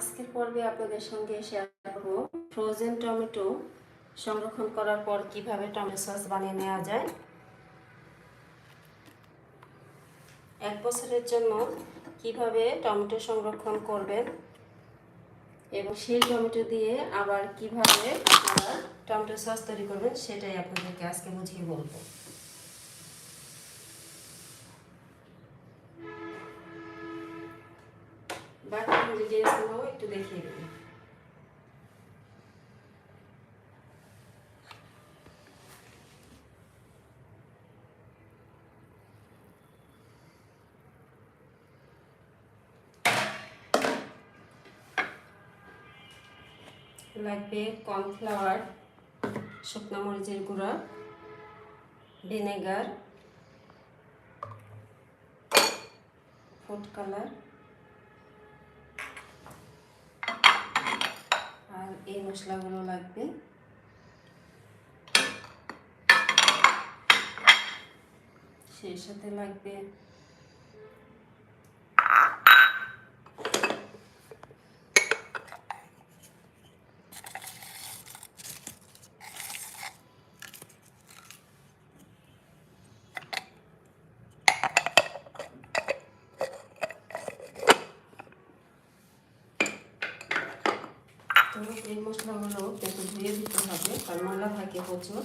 আজকের পর্বে আপনাদের সঙ্গে শেয়ার করব ফ্রোজেন টমেটো সংরক্ষণ করার পর কীভাবে টমেটো সস বানিয়ে নেওয়া যায়। এক বছরের জন্য কীভাবে টমেটো সংরক্ষণ করবেন এবং সেই টমেটো দিয়ে আবার কীভাবে আপনারা টমেটো সস তৈরি করবেন, সেটাই আপনাদেরকে আজকে বুঝিয়ে বলব। দেখিয়ে দেবো লাগবে কর্নফ্লাওয়ার শুকনো মরিচের গুঁড়া ভিনেগার ফুড কালার। আর এই মশলাগুলো লাগবে। সেই সাথে লাগবে তো এই মশলাগুলো একটু ধুয়ে দিতে হবে, কারণ মশলা থাকে প্রচুর।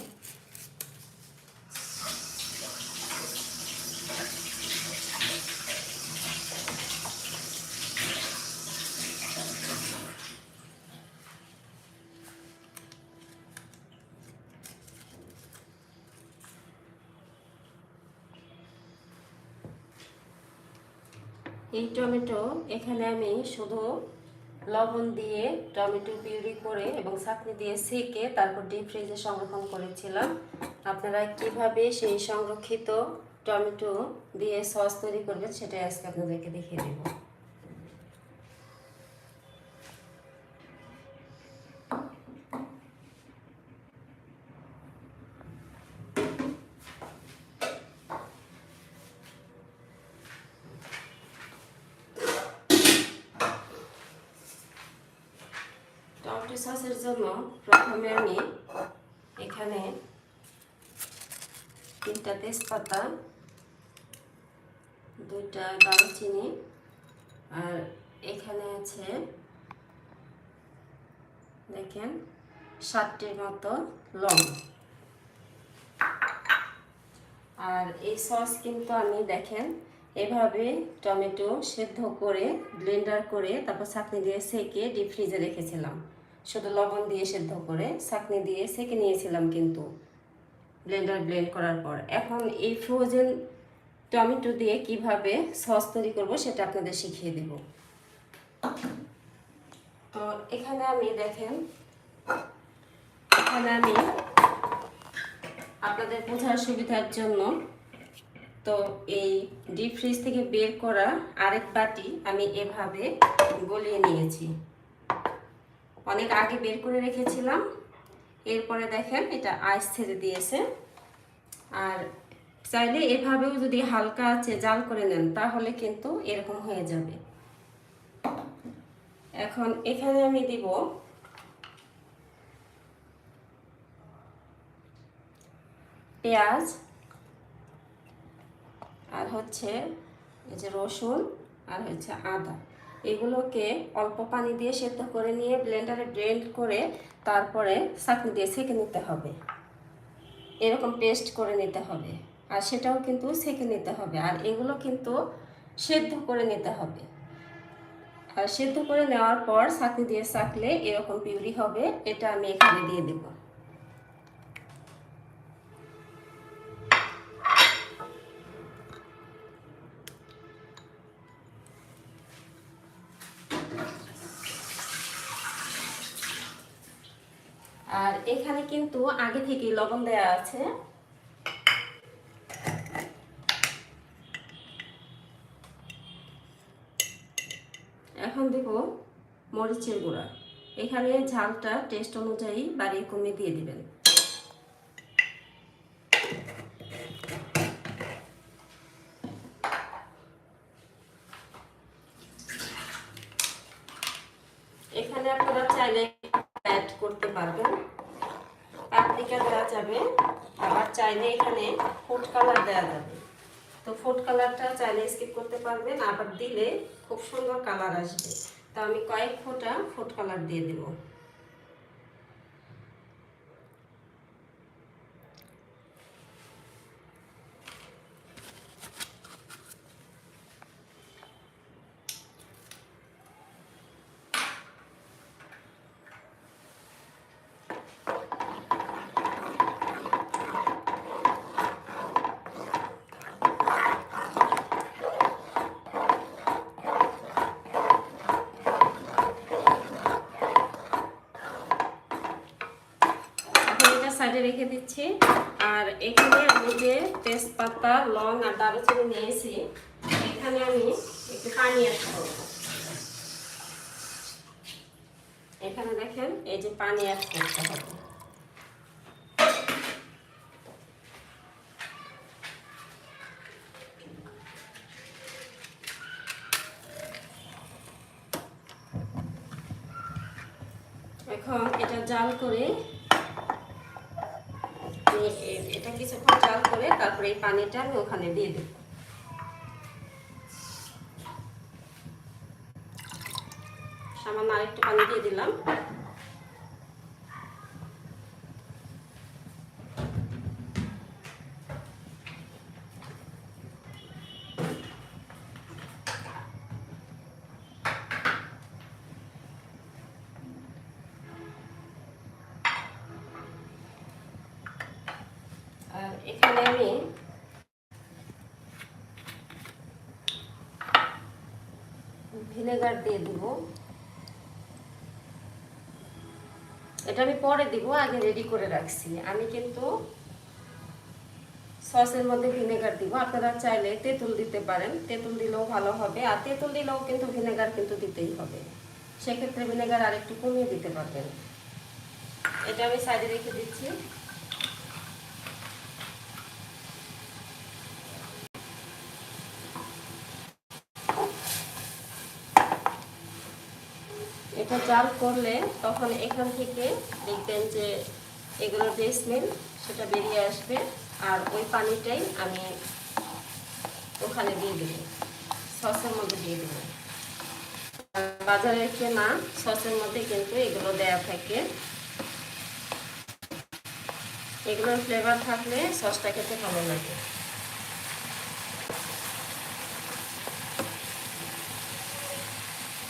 এই টমেটো এখানে আমি শুধু লবণ দিয়ে, টমেটো পিউরি করে এবং ছাঁকনি দিয়ে সেকে তারপর ডিপ ফ্রিজে সংরক্ষণ করেছিলাম। আপনারা কীভাবে সেই সংরক্ষিত টমেটো দিয়ে সস তৈরি করবেন, সেটাই আজকে আপনাদেরকে দেখিয়ে দেব টমেটো সসের জন্য প্রথমে আমি এখানে তিনটা তেজপাতা, দুইটা দারুচিনি, আর এখানে আছে, দেখেন, সাতটির মতো লং আর এই সস কিন্তু আমি, দেখেন, এভাবে টমেটো সেদ্ধ করে, ব্লেন্ডার করে, তারপর চাটনি দিয়ে সেকে ডিপ ফ্রিজে রেখেছিলাম। শুধু লবণ দিয়ে সেদ্ধ করে চাটনি দিয়ে সেকে নিয়েছিলাম কিন্তু ব্লেন্ডার ব্লেন্ড করার পর। এখন এই ফ্রোজেন টমেটো দিয়ে কীভাবে সস তৈরি করব সেটা আপনাদের শিখিয়ে দেব। তো এখানে আমি দেখেন, এখানে আমি আপনাদের বোঝার সুবিধার জন্য তো এই ডিপ ফ্রিজ থেকে বের করা আরেক বাটি আমি এভাবে গলিয়ে নিয়েছি। অনেক আগে বের করে রেখেছিলাম। এরপরে দেখেন এটা আইস ছেড়ে দিয়েছে। আর চাইলে এভাবেও যদি হালকা আছে জাল করে নেন, তাহলে কিন্তু এরকম হয়ে যাবে। এখন এখানে আমি দিব পেঁয়াজ আর হচ্ছে এই যে রসুন আর হচ্ছে আদা। এগুলোকে অল্প পানি দিয়ে সেদ্ধ করে নিয়ে ব্লেন্ডারে ব্লেন্ড করে তারপরে চাটনি দিয়ে সেঁকে নিতে হবে। এরকম পেস্ট করে নিতে হবে। আর সেটাও কিন্তু সেঁকে নিতে হবে। আর এগুলো কিন্তু সেদ্ধ করে নিতে হবে। আর সেদ্ধ করে নেওয়ার পর চাটনি দিয়ে চাকলে এরকম পিউরি হবে। এটা আমি এখানে দিয়ে দেবো। কিন্তু আগে থেকে লবণ দেয়া আছে। এখন দেব মরিচের গুঁড়া। এখানে ঝালটা টেস্ট অনুযায়ী বাড়িয়ে কমিয়ে দিয়ে দিবেন এখানে আপনারা চাইলে অ্যাড করতে পারবেন পাপরিকা দেওয়া যাবে আবার চাইলে এখানে ফুড কালার দেওয়া যাবে। তো ফুড কালারটা চাইলে স্কিপ করতে পারবেন, আবার দিলে খুব সুন্দর কালার আসবে। তো আমি কয়েক ফোঁটা ফুড কালার দিয়ে দেব এখন এটা সাইডে রেখে দিচ্ছি। আর এখানে আমি যে তেজপাতা, লং আর দারুচিনি নিয়েছি, এখানে আমি একটু পানি অ্যাড এখানে দেখেন এই যে পানি অ্যাড করতে হবে এখন এটা জাল করে আমি এ- এটা কিছুক্ষণ জাল করে তারপরে এই পানিটা আমি ওখানে দিয়ে দেব। সামান্য আরেকটু পানি দিয়ে দিলাম আর এখানে আমি ভিনেগার দিয়ে দিব। এটা আমি পরে দিব, আগে রেডি করে রাখছি। আমি কিন্তু সসের মধ্যে ভিনেগার দিব। আপনারা চাইলে তেঁতুল দিতে পারেন। তেঁতুল দিলেও ভালো হবে। আর তেঁতুল দিলেও কিন্তু ভিনেগার কিন্তু দিতেই হবে। সেক্ষেত্রে ভিনেগার আরেকটু কমিয়ে দিতে পারবেন। এটা আমি সাইডে রেখে দিচ্ছি এটা জাল করলে তখন এখান থেকে দেখবেন যে এগুলোর যে স্মেল সেটা বেরিয়ে আসবে। আর ওই পানিটাই আমি ওখানে দিয়ে দেবো। সসের মধ্যে দিয়ে দেবো। আর বাজারে কেনা সসের মধ্যে কিন্তু এগুলো দেয়া থাকে। এগুলোর ফ্লেভার থাকলে সসটা খেতে ভালো লাগে।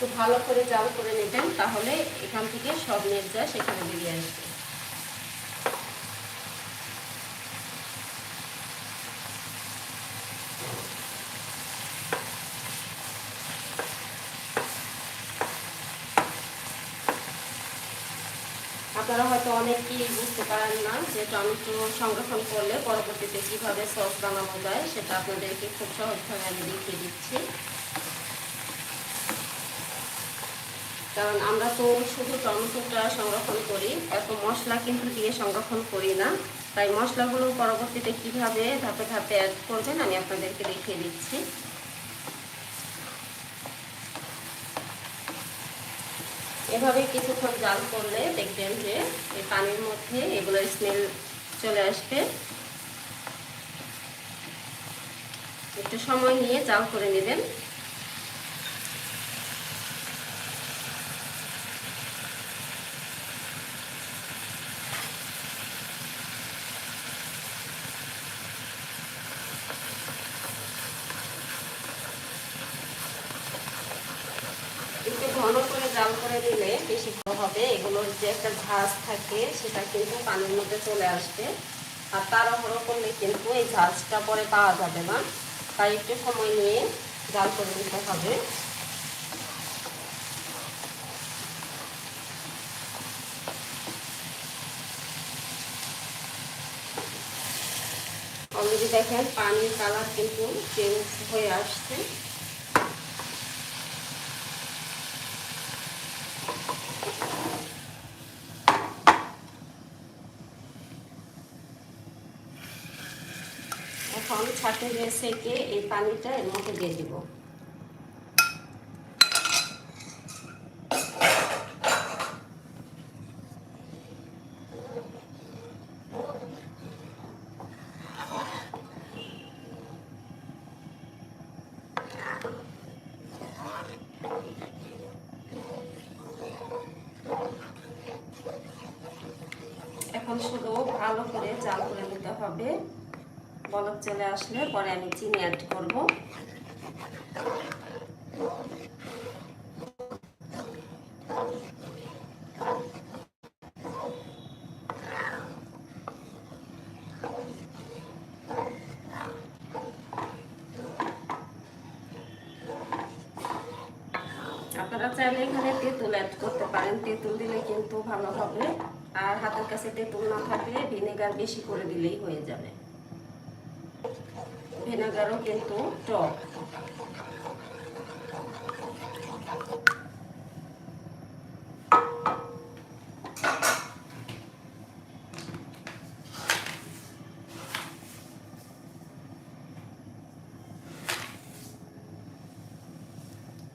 তো ভালো করে জাল করে নেবেন, তাহলে এখান থেকে সব নির্যা সেখানে বেরিয়ে আসবে। আপনারা হয়তো অনেকেই বুঝতে পারেন না যে টমেটো সংরক্ষণ করলে পরবর্তীতে কীভাবে সস বানানো যায়, সেটা আপনাদেরকে খুব সহজভাবে আমি দেখিয়ে দিচ্ছি। কারণ আমরা তো শুধু টমেটোটা সংরক্ষণ করি এত মশলা কিন্তু দিয়ে সংরক্ষণ করি না। তাই মশলাগুলো পরবর্তীতে কীভাবে ধাপে ধাপে অ্যাড করবেন আমি আপনাদেরকে দেখিয়ে দিচ্ছি। এভাবে কিছুক্ষণ জাল করলে দেখবেন যে এই পানির মধ্যে এগুলোর স্মেল চলে আসবে। একটু সময় নিয়ে জাল করে নেবেন একটু ঘন করে জাল করে দিলে বেশি ভালো হবে এগুলোর যে একটা ঝাঁজ থাকে, সেটা কিন্তু পানির মধ্যে চলে আসবে। আর তাড়াহুড়ো করলে কিন্তু এই ঝাঁজটা পরে পাওয়া যাবে না। তাই একটু সময় নিয়ে জাল করে নিতে হবে। অলরেডি দেখেন, পানির কালার কিন্তু চেঞ্জ হয়ে আসছে। সেকে এই পানিটা এর মধ্যে দিয়ে দিব। এখন শুধু ভালো করে চাল করে নিতে হবে। বলক চলে আসলে পরে আমি চিনি অ্যাড করব। আপনারা চাইলে এখানে তেঁতুল অ্যাড করতে পারেন। তেঁতুল দিলে কিন্তু ভালো হবে। আর হাতের কাছে তেঁতুল না থাকলে ভিনেগার বেশি করে দিলেই হয়ে যাবে ভিনেগারও কিন্তু টক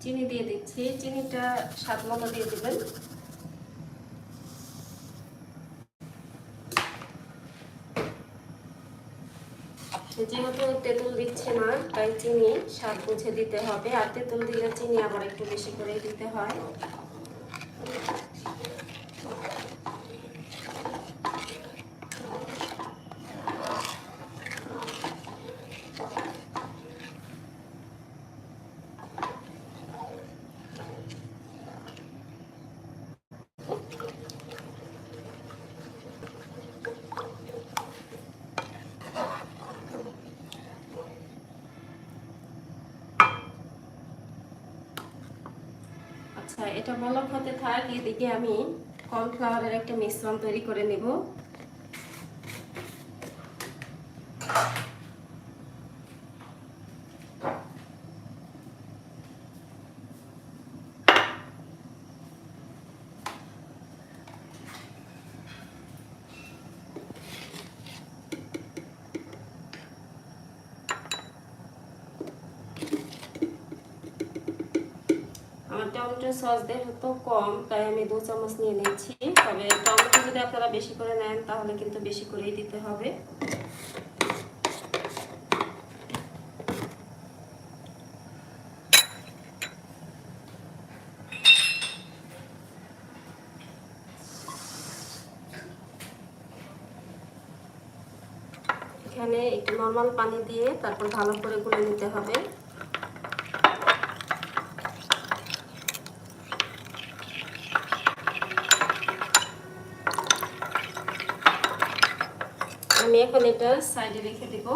চিনি দিয়ে দিচ্ছি। চিনিটা স্বাদ মতো দিয়ে দিবেন। যেহেতু তেঁতুল দিচ্ছে না, তাই চিনি, স্বাদ বুঝে দিতে হবে। আর তেঁতুল দিলে চিনি আবার একটু বেশি করেই দিতে হয়। আচ্ছা এটা বলক হতে থাক এদিকে আমি কর্নফ্লাওয়ারের একটা মিশ্রণ তৈরি করে নেব আমার টমেটো সস যেহেতু কম, তাই আমি দু চামচ নিয়ে নিচ্ছি। তবে টমেটো যদি আপনারা বেশি করে নেন, তাহলে কিন্তু বেশি করেই দিতে হবে। এখানে একটু নর্মাল পানি দিয়ে তারপর ভালো করে গুলে নিতে হবে আমি এখন এটা সাইডে রেখে দিব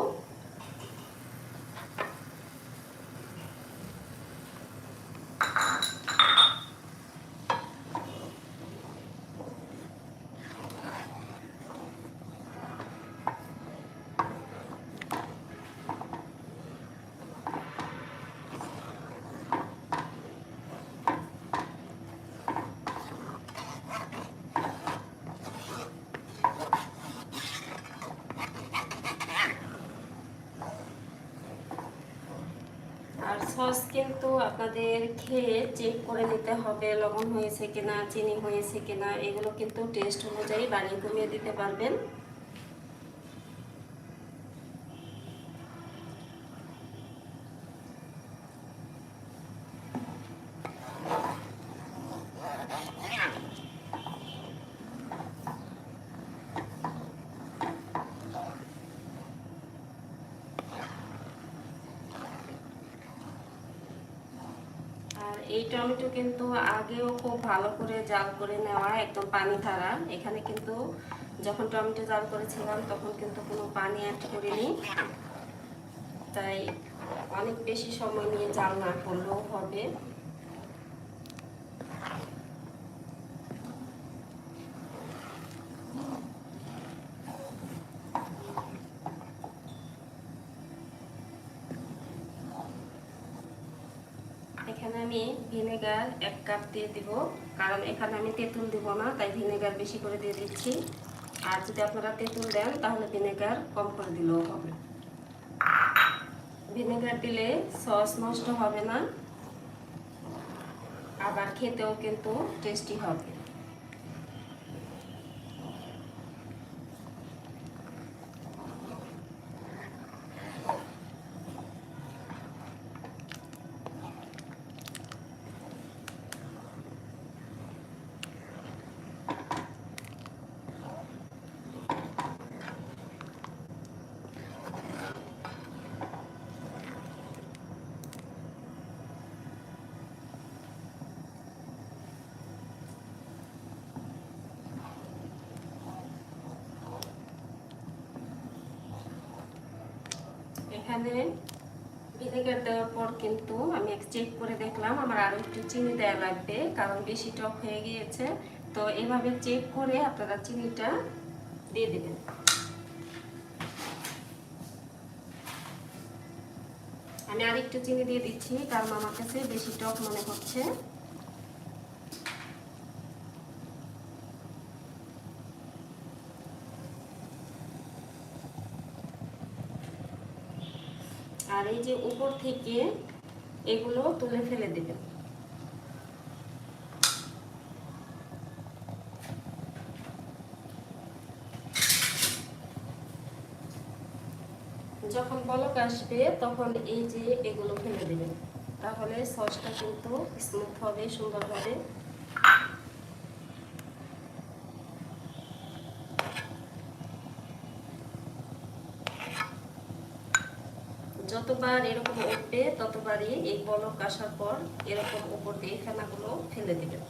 আর সস কিন্তু আপনাদের খেয়ে চেক করে নিতে হবে, লবণ হয়েছে কিনা, চিনি হয়েছে কিনা, এগুলো কিন্তু টেস্ট অনুযায়ী বাড়িয়ে কমিয়ে দিতে পারবেন আর এই টমেটো কিন্তু আগেও খুব ভালো করে জাল করে নেওয়া একদম পানি ধারা। এখানে কিন্তু যখন টমেটো জাল করেছিলাম, তখন কিন্তু কোনো পানি অ্যাড করিনি। তাই অনেক বেশি সময় নিয়ে জাল না করলেও হবে এখানে আমি ভিনেগার এক কাপ দিয়ে দিব। কারণ এখানে আমি তেঁতুল দিব না, তাই ভিনেগার বেশি করে দিয়ে দিচ্ছি। আর যদি আপনারা তেঁতুল দেন, তাহলে ভিনেগার কম করে দিলেও হবে। ভিনেগার দিলে সস নষ্ট হবে না, আবার খেতেও কিন্তু টেস্টি হবে। এখানে ভিনেগার দেওয়ার পর কিন্তু আমি চেক করে দেখলাম। আমার আরও একটু চিনি দেওয়া লাগবে, কারণ বেশি টক হয়ে গিয়েছে। তো এভাবে চেক করে আপনারা চিনিটা দিয়ে দেবেন। আমি আর একটু চিনি দিয়ে দিচ্ছি, কারণ আমার কাছে বেশি টক মনে হচ্ছে। এই যে উপর থেকে এগুলো তুলে ফেলে দেবেন যখন বলক আসবে, তখন এই যে এগুলো ফেলে দেবেন তাহলে সসটা কিন্তু স্মুথ হবে সুন্দর হবে যতবার এরকম উঠবে, ততবারই এই বলক আসার পর এরকম উপর দিয়ে ফেনাগুলো ফেলে দিবেন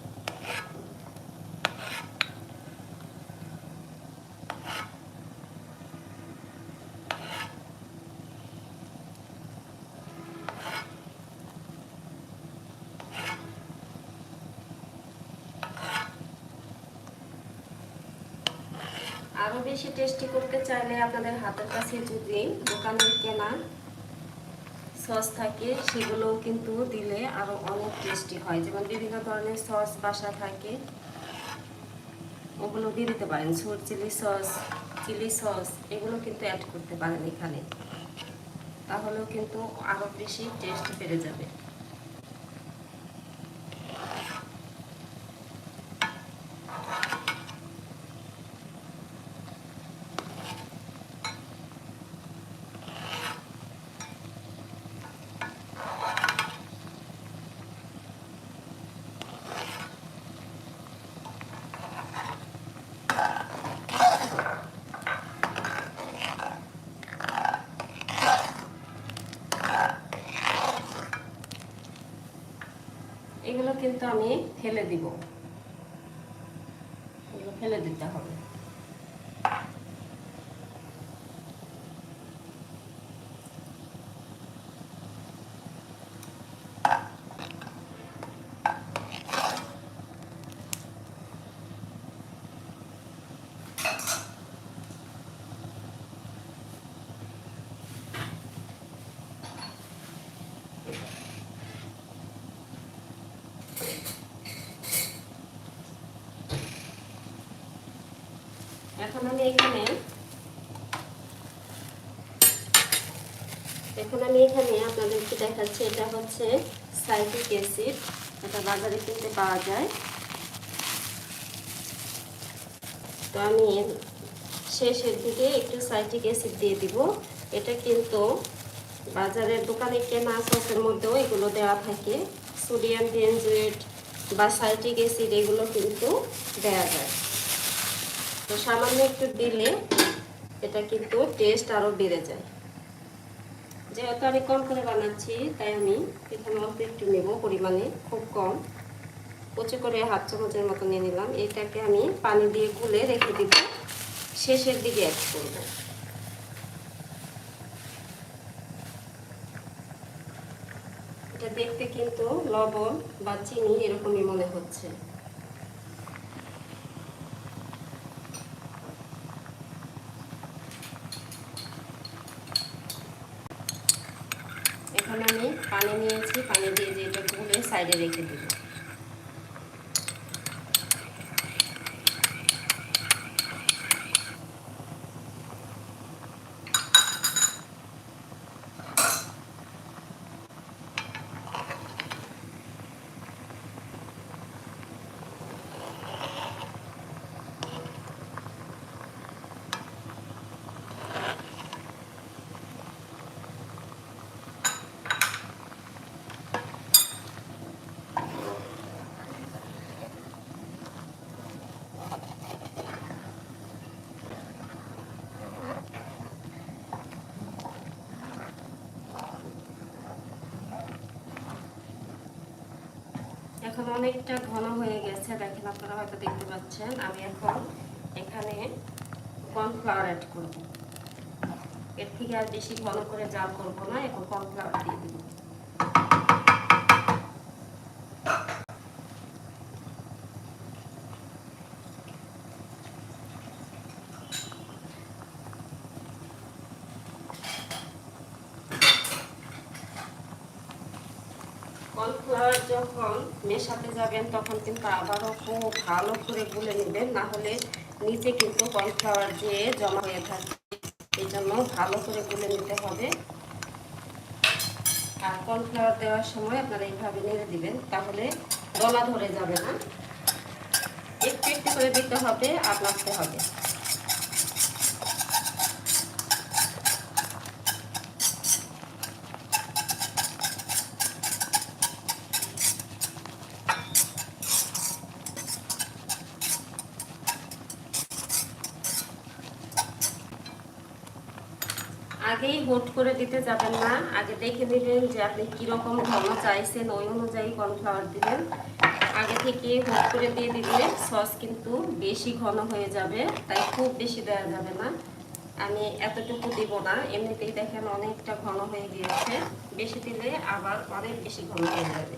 আরও বেশি টেস্টি করতে চাইলে আপনাদের হাতের কাছে যদি দোকানের কেনা সস থাকে, সেগুলোও কিন্তু দিলে আরও অনেক টেস্টি হয়। যেমন বিভিন্ন ধরনের সস বাসা থাকে, ওগুলো দিয়ে দিতে পারেন। সুর চিলি সস চিলি সস, এগুলো কিন্তু অ্যাড করতে পারেন এখানে। তাহলেও কিন্তু আরও বেশি টেস্ট বেড়ে যাবে এগুলো কিন্তু আমি ফেলে দিব এগুলো ফেলে দিতে হবে এখন আমি এখানে, এখন আমি এখানে আপনাদেরকে দেখাচ্ছি, এটা হচ্ছে সাইট্রিক অ্যাসিড, এটা বাজারে কিনতে পাওয়া যায়। তো আমি শেষের দিকে একটু সাইট্রিক অ্যাসিড দিয়ে দিব। এটা কিন্তু বাজারের দোকানে কেনা সসের মধ্যেও এগুলো দেওয়া থাকে। সোডিয়াম, বেনজুয়েট বা সাইট্রিক অ্যাসিড এগুলো কিন্তু দেওয়া যায়। তো সামান্য একটু দিলে এটা কিন্তু টেস্ট আরও বেড়ে যায়। যেহেতু আমি কম করে বানাচ্ছি, তাই আমি এখানে অল্প একটু নেব, পরিমাণে খুব কম। কুচি করে হাত চামচের মতো নিয়ে নিলাম। এটাকে আমি পানি দিয়ে গুলে রেখে দিব। শেষের দিকে অ্যাড করব। এটা দেখতে কিন্তু লবণ বা চিনি এরকমই মনে হচ্ছে এখন আমি পানি নিয়েছি পানি দিয়ে যে এটা গুলে সাইডে রেখে দেব। এখন অনেকটা ঘন হয়ে গেছে, দেখেন আপনারা হয়তো দেখতে পাচ্ছেন। আমি এখন এখানে কর্নফ্লাওয়ার অ্যাড করব। এর থেকে আর বেশি ঘন করে জাল করব না, এখন কর্নফ্লাওয়ার দিয়ে দিব কর্নফ্লাওয়ার যখন মেশাতে যাবেন, তখন কিন্তু আবারও খুব ভালো করে গুলে নেবেন। না হলে নিচে কিন্তু কর্নফ্লাওয়ার দিয়ে জমা হয়ে থাকে, এই জন্য ভালো করে গুলে নিতে হবে। আর কর্নফ্লাওয়ার দেওয়ার সময় আপনারা এইভাবে নেড়ে দিবেন, তাহলে দলা ধরে যাবে না। একটু একটু করে দিতে হবে, আর নাড়তে হবে। আগেই হোট করে দিতে যাবেন না। আগে দেখে নেবেন যে আপনি কীরকম ঘন চাইছেন, ওই অনুযায়ী কর্নফ্লাওয়ার দিবেন। আগে থেকে হোট করে দিয়ে দিলে সস কিন্তু বেশি ঘন হয়ে যাবে, তাই খুব বেশি দেওয়া যাবে না। আমি এতটুকু দিব না, এমনিতেই দেখেন অনেকটা ঘন হয়ে গিয়েছে। বেশি দিলে আবার অনেক বেশি ঘন হয়ে যাবে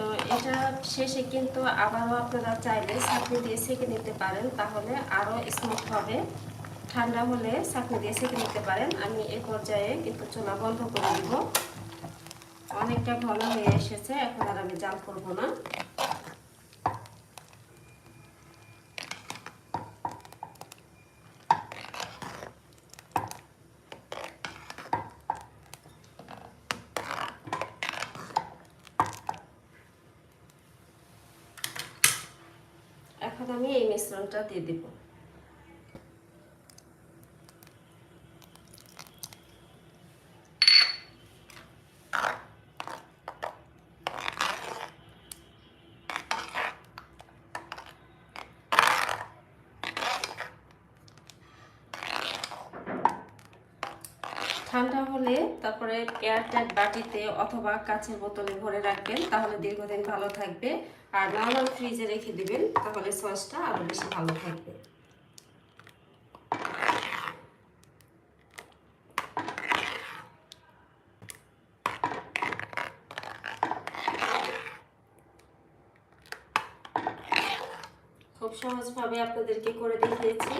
তো এটা শেষে কিন্তু আবারও আপনারা চাইলে চাকনি দিয়ে সেঁকে নিতে পারেন, তাহলে আরও স্মুথ হবে। ঠান্ডা হলে চাকনি দিয়ে সেঁকে নিতে পারেন। আমি এ পর্যায়ে কিন্তু চুলা বন্ধ করে দিব। অনেকটা ঘন হয়ে এসেছে, এখন আর আমি জাল করব না এখন আমি এই মিশ্রণটা দিয়ে দিব। ঠান্ডা হলে তারপরে এয়ারটাইট বাটিতে অথবা কাচের বোতলে ভরে রাখবেন, তাহলে দীর্ঘদিন ভালো থাকবে। আর নর্মাল ফ্রিজে রেখে দিবেন, তাহলে সসটা আরও বেশি ভালো থাকবে। খুব সহজভাবে আপনাদেরকে করে দেখিয়েছি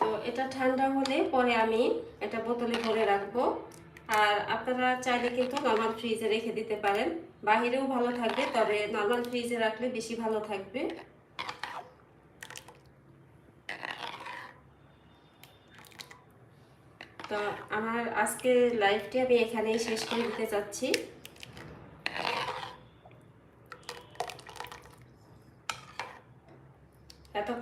তো এটা ঠান্ডা হলে পরে আমি এটা বোতলে ভরে রাখব। আর আপনারা চাইলে কিন্তু নর্মাল ফ্রিজে রেখে দিতে পারেন। বাহিরেও ভালো থাকবে, তবে নর্মাল ফ্রিজে রাখলে বেশি ভালো থাকবে। তো আমার আজকে লাইভটি আমি এখানেই শেষ করে দিতে চাচ্ছি।